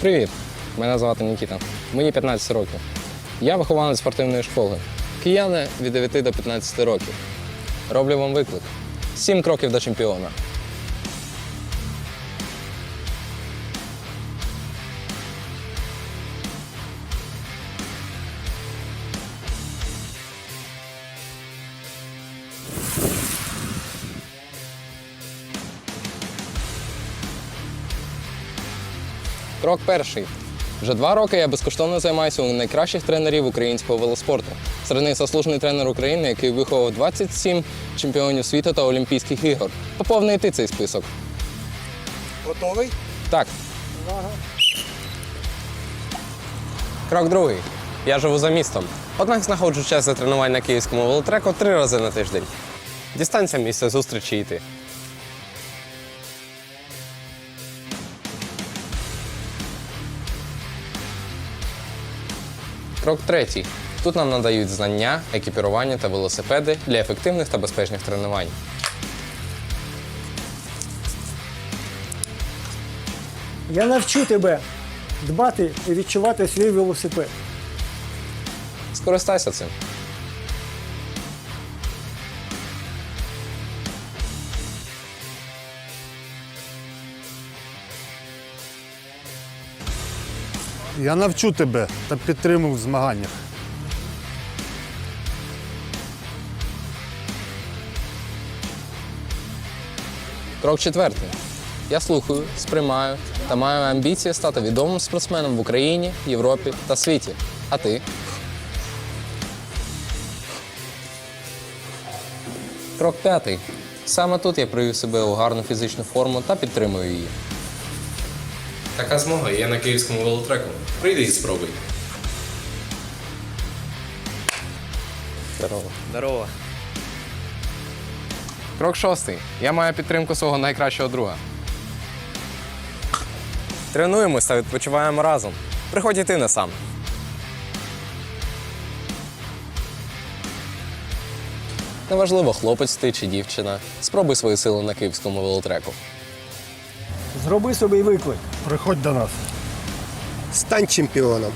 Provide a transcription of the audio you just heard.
Привіт! Мене звати Нікіта. Мені 15 років. Я вихованець спортивної школи. Кияни від 9 до 15 років. Роблю вам виклик. 7 кроків до чемпіона. Крок перший. Вже два роки я безкоштовно займаюся у найкращих тренерів українського велоспорту. Серед них заслужений тренер України, який виховав 27 чемпіонів світу та Олімпійських ігор. Поповни ти цей список. Готовий? Так. Крок другий. Я живу за містом. Однак знаходжу час для тренувань на київському велотреку три рази на тиждень. Дістанція місця зустрічі йти. Крок третій. Тут нам надають знання, екіпірування та велосипеди для ефективних та безпечних тренувань. Я навчу тебе дбати і відчувати свій велосипед. Скористайся цим. Я навчу тебе та підтримую в змаганнях. Крок четвертий. Я слухаю, сприймаю та маю амбіції стати відомим спортсменом в Україні, Європі та світі. А ти? Крок п'ятий. Саме тут я привів себе у гарну фізичну форму та підтримую її. Така змога є на київському велотреку. Прийди і спробуй. Здорово. Здорово. Крок шостий. Я маю підтримку свого найкращого друга. Тренуємось та відпочиваємо разом. Приходь і ти не сам. Неважливо, хлопець ти чи дівчина. Спробуй свої сили на київському велотреку. Зроби собі виклик. Приходь до нас. Стань чемпіоном.